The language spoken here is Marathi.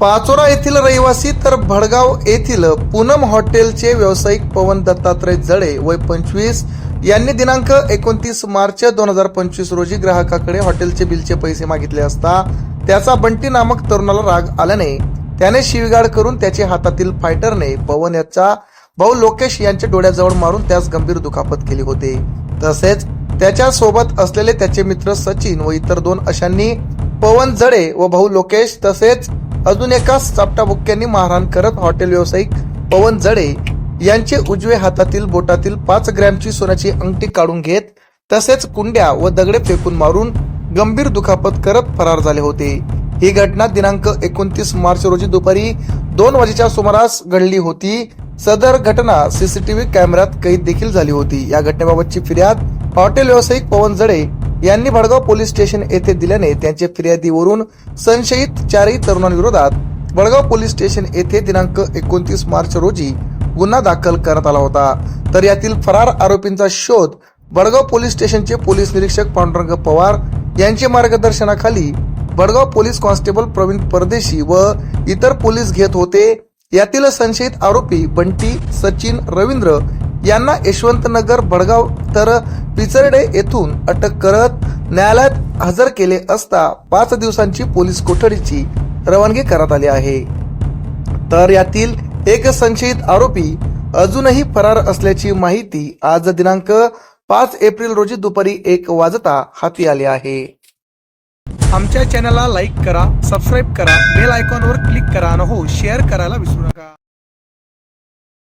पाचोरा येथील रहिवासी तर भडगाव येथील पूनम हॉटेलचे व्यावसायिक पवन दत्तात्रय जडे वय पंचवीस यांनी दिनांक एकोणतीस मार्च दोन हजार पंचवीस रोजी ग्राहकाकडे हॉटेलचे बिलचे पैसे मागितले असता त्याचा बंटी नामक तरुणाला राग आल्याने त्याने शिवीगाळ करून त्याच्या हातातील फायटरने पवन याचा भाऊ लोकेश यांच्या डोळ्याजवळ मारून त्यास गंभीर दुखापत केली होती. तसेच त्याच्या सोबत असलेले त्याचे मित्र सचिन व इतर दोन अशांनी पवन जडे व भाऊ लोकेश तसेच अजून एका चापटाबुक्क्यांनी मारहाण करत हॉटेल व्यावसायिक पवन जडे यांचे उजवे हातातील बोटातील पाच ग्रॅमची सोन्याची अंगठी काढून घेत तसेच कुंड्या व दगडे फेकून मारून गंभीर दुखापत करत फरार झाले होते. ही घटना दिनांक एकोणतीस मार्च रोजी दुपारी दोन वाजेच्या सुमारास घडली होती. सदर घटना सीसीटीव्ही कॅमेऱ्यात कैद देखील झाली होती. या घटनेबाबतची फिर्याद हॉटेल व्यावसायिक पवन जडे यांनी भडगाव पोलीस स्टेशन येथे दिल्याने त्यांच्या फिर्यादीवरून संशयित चारही तरुणांविरोधात बडगाव पोलीस स्टेशन येथे दिनांक एकोणतीस मार्च रोजी गुन्हा दाखल करण्यात आला होता. तर यातील फरार आरोपींचा शोध बडगाव पोलीस स्टेशनचे पोलीस निरीक्षक पांडुरंग पवार यांच्या मार्गदर्शनाखाली बडगाव पोलीस कॉन्स्टेबल प्रवीण परदेशी व इतर पोलीस घेत होते. यातील संशयित आरोपी बंटी सचिन रवींद्र यांना यशवंतनगर बडगाव तर पिचरडे येथून अटक करत न्यायालयात हजर केले असता पाच दिवसांची पोलीस कोठडीची रवानगी करण्यात आली आहे. तर यातील एक संशयित आरोपी अजूनही फरार असल्याची माहिती आज दिनांक पाच एप्रिल रोजी दुपारी एक वाजता हाती आली आहे. आमच्या चॅनलला लाईक करा सबस्क्राईब करा बेल आयकॉनवर क्लिक करा न हो शेअर करायला विसरू नका.